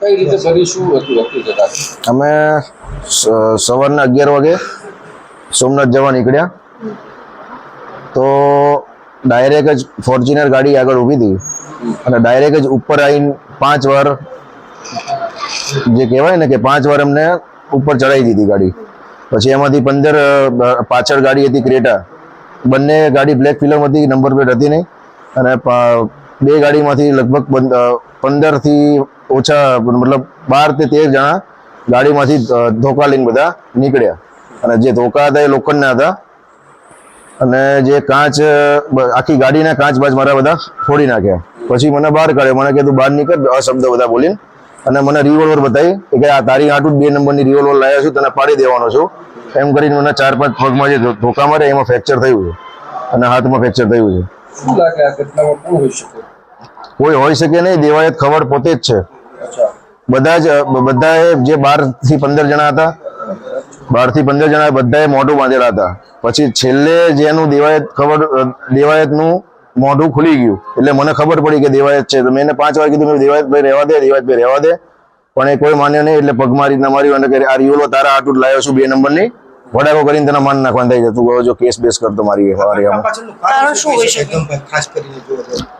કઈ રીતે કરી શું હતું હકીકત અમે સવારના અગિયાર વાગે સોમનાથ જવા નીકળ્યા. તો ડાયરેક્ટ જ ફોર્ચ્યુનર ગાડી આગળ ઊભી હતી. અને ડાયરેક્ટ જ ઉપર આવીને પાંચ વાર જે કહેવાય ને કે પાંચ વાર અમને ઉપર ચડાવી દીધી ગાડી. પછી એમાંથી પંદર પાછળ ગાડી હતી ક્રેટા. બંને ગાડી બ્લેક ફિલ્મ હતી નંબર પ્લેટ હતી નહીં. અને બે ગાડીમાંથી લગભગ પંદરથી ઓછા, મતલબ બાર તે તેર જણા ગાડીમાંથી ધોકા લઈને બધા નીકળ્યા. અને જે ધોકા હતા એ લોખંડના હતા. અને જે કાચ આખી ગાડીના કાચ બાજ મારા બધા ફોડી નાખ્યા. પછી મને બહાર કાઢ્યો. મને કીધું, બહાર નીકળ. શબ્દ બધા બોલીને. અને મને રિવોલ્વર બતાવી કે આ તારી આટું બે નંબરની રિવોલ્વર લાવ્યા છું, તને પાડી દેવાનો છું. એમ કરીને મને ચાર પાંચ પગમાં જે ધોકા મારે એમાં ફ્રેક્ચર થયું છે. અને હાથમાં ફ્રેક્ચર થયું છે. કોઈ હોઈ શકે નહીં દેવાયત ખબર પોતે જ છે. બધા જ બધાએ જે બારથી પંદર જણા હતા બારથી પંદર જણા બધાએ મોઢું બાંધેલા હતા. પછી છેલ્લે જેનું દેવાયત ખબર દેવાયતનું મોઢું ખુલી ગયું. એટલે મને ખબર પડી કે દેવાયત છે. તો મેં એને પાંચ વાર કીધું મેં દેવાયત ભાઈ રહેવા દે દેવાયત ભાઈ રહેવા દે. પણ એ કોઈ માન્યો નહીં એટલે પગ મારી ના માર્યું અને કે આ રિયોલો તારા આટું લાવ્યો છું બે નંબરની. વડાકો કરીને તને માન નાખવાનું થઈ જતું જો કેસ બેસ કરતો મારી આમાં શું હોય છે ખાસ કરીને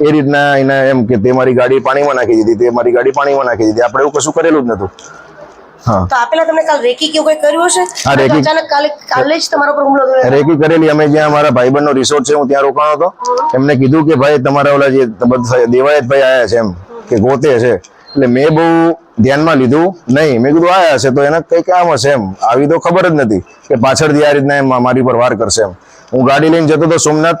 એ રીતના એને એમ કે તે મારી ગાડી પાણીમાં નાખી દીધી તે મારી ગાડી પાણીમાં નાખી દીધી. આપણે એવું કશું કરેલું જ નતું તો આપેલા તમને કાલ રેકી કેવું કઈ કર્યું હશે? હા, રેકી. અચાનક કાલે કાલે જ તમારા પર હુમલો થયો. રેકી કરેલી. અમે જ્યાં મારા ભાઈબંધનો રિસોર્ટ છે હું ત્યાં રોકાણો હતો. એમને કીધું કે ભાઈ તમારા ઓલા જે દેવાયત ભાઈ આયા છે એમ કે ગોતે છે. એટલે મેં બહુ ધ્યાનમાં લીધું નહીં. મેં કીધું આયા છે. તો એને કઈ કામ હશે એમ. આવી તો ખબર જ નથી કે પાછળથી આ રીતના એમ મારી પર વાર કરશે એમ. હું ગાડી લઈને જતો હતો સોમનાથ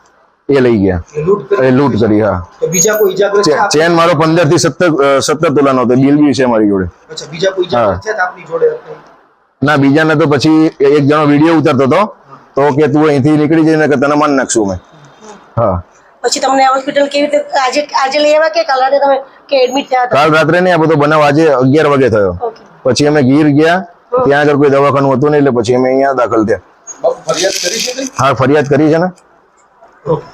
એ લઈ ગયા એ લૂંટ કરી એ લૂંટ કરી હા તો બીજા કોઈ ઈજાગ્રસ્ત ચે- થયા? ચેન મારો પંદરથી સત્તર સત્તર તોલાનો હતો બિલ બી છે મારી જોડે અચ્છા બીજા કોઈ ઈજાગ્રસ્ત થયા હતા આપની જોડે ના બીજાને તો પછી એક જણો વીડિયો ઉતારતો હતો તો કે તું અહીંથી નીકળી જઈને કે તને માન નાખશું અમે. હા. પછી તમને હોસ્પિટલ કેવી રીતે આજે આજે લઈ આવ્યા કે કાલ રાતે તમે કે એડમિટ થયા હતા? કાલ રાત્રે નહીં આ બધો બનાવ આજે અગિયાર વાગે થયો. ઓકે. પછી અમે ગીર ગયા ત્યાં આગળ કોઈ દવાખાનું હતું નહીં એટલે પછી અમે અહીંયા દાખલ થયા. બાપુ ફરિયાદ કરી છે કઈ? હા ફરિયાદ કરી છે ને? ઓકે.